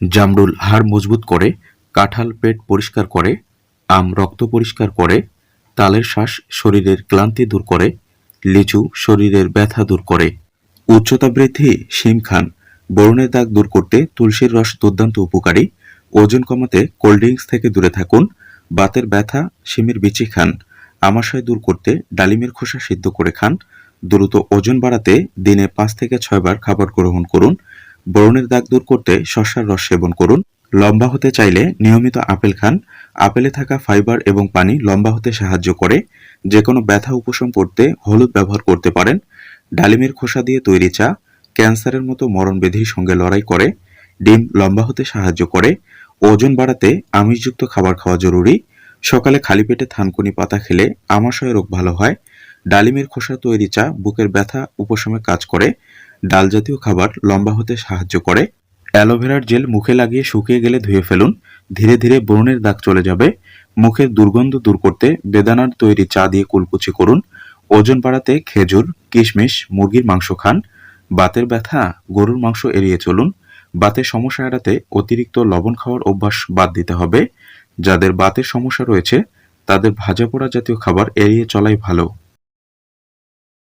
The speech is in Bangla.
জামরুল হাড় মজবুত করে, কাঁঠাল পেট পরিষ্কার করে, আম রক্ত পরিষ্কার করে, তালের শ্বাস শরীরের ক্লান্তি দূর করে, লিচু শরীরের ব্যথা দূর করে। উচ্চতা বৃদ্ধি, শিম খান, বরুণের দাগ দূর করতে তুলসীর রস দুর্দান্ত উপকারী। ওজন কমাতে কোল্ড ড্রিঙ্কস থেকে দূরে থাকুন। বাতের ব্যথা, শিমের বিচি খান, আমাশয় দূর করতে ডালিমের খোসা সিদ্ধ করে খান। দ্রুত ওজন বাড়াতে দিনে পাঁচ থেকে ছয়বার খাবার গ্রহণ করুন। ব্রণের দাগ দূর করতে শস্যার রস সেবন করুন। লম্বা হতে চাইলে নিয়মিত আপেল খান। আপেলে থাকা ফাইবার এবং পানি লম্বা হতে সাহায্য করে। যে কোনো ব্যথা উপশম করতে হলুদ ব্যবহার করতে পারেন। ডালিমের খোসা দিয়ে তৈরি চা ক্যান্সারের মতো মরণব্যাধির সঙ্গে লড়াই করে। ডিম লম্বা হতে সাহায্য করে। ওজন বাড়াতে আমিষযুক্ত খাবার খাওয়া জরুরি। সকালে খালি পেটে থানকুনি পাতা খেলে আমাশয় রোগ ভালো হয়। ডালিমের খোসা তৈরি চা বুকের ব্যথা উপশমে কাজ করে। ডাল জাতীয় খাবার লম্বা হতে সাহায্য করে। অ্যালোভেরার জেল মুখে লাগিয়ে শুকিয়ে গেলে ধুয়ে ফেলুন। ধীরে ধীরে ব্রণের দাগ চলে যাবে। মুখের দুর্গন্ধ দূর করতে বেদানার তৈরি চা দিয়ে কুলকুচি করুন। ওজন বাড়াতে খেজুর, কিশমিশ, মুরগির মাংস খান। বাতের ব্যথা গরুর মাংস এড়িয়ে চলুন। বাতের সমস্যা এড়াতে অতিরিক্ত লবণ খাওয়ার অভ্যাস বাদ দিতে হবে। যাদের বাতের সমস্যা রয়েছে, তাদের ভাজা পোড়া জাতীয় খাবার এড়িয়ে চলাই ভালো।